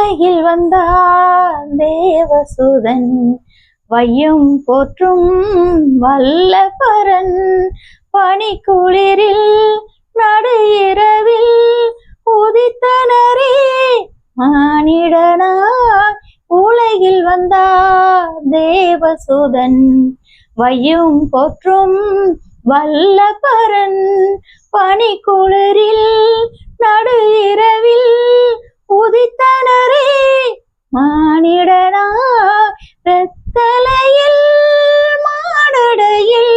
உலகில் வந்தார் தேவசுதன். வையும் போற்றும் வல்ல பரன் பனிக்குளிரில் நடு இரவில் உதித்தனரே. மானிடனா உலகில் வந்தார் தேவசுதன். வையும் போற்றும் வல்ல பரன் பனிக்குளிரில் நடு மானிடனா வெத்தலையில் மாடடையில்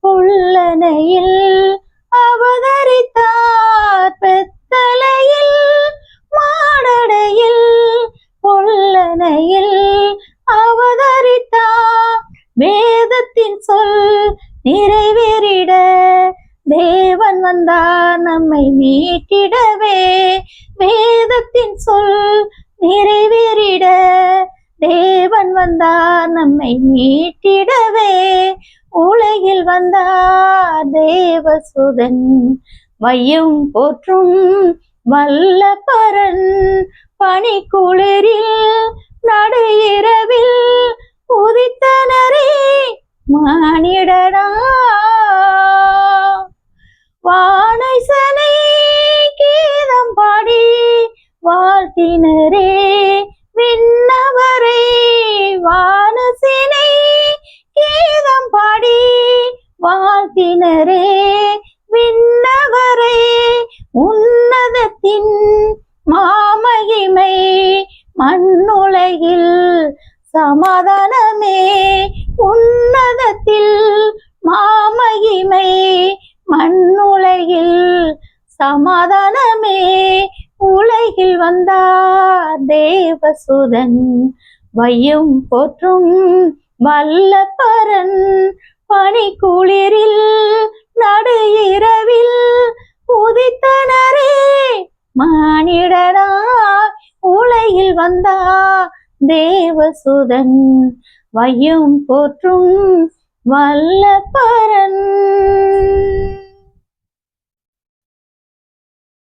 உள்ளனையில் அவதரித்தார். பெத்தலையில் மாடடையில் உள்ளனையில் அவதரித்தார். வேதத்தின் சொல் நிறைவேறிட தேவன் வந்தார். நம்மை மீட்டிடவே. வேதத்தின் சொல் நிறை தேவன் வந்தார் நம்மை மீட்டிடவே. உலகில் வந்தார் தேவசுதன். வையும் போற்றும் வல்ல பரன் பனிக்குளிரில் நடு இரவில் உதித்தனரே மானிடனா வானை சனை கீதம் பாடி வாழ்த்தினரே. வாழ்த்தினரே விண்ணவரே உன்னதத்தின் மாமகிமை மண்ணுலகில் சமாதானமே உன்னதத்தில் மாமகிமை மண்ணுலகில் சமாதானமே உலகில் வந்தார் தேவசுதன் வையும் போற்றும் வல்லப்பரன் பனி குளிரில் நடு இரவில் உதித்தனரே மானிடனா உலகில் வந்தா தேவசுதன் வையும் போற்றும் வல்லபரன்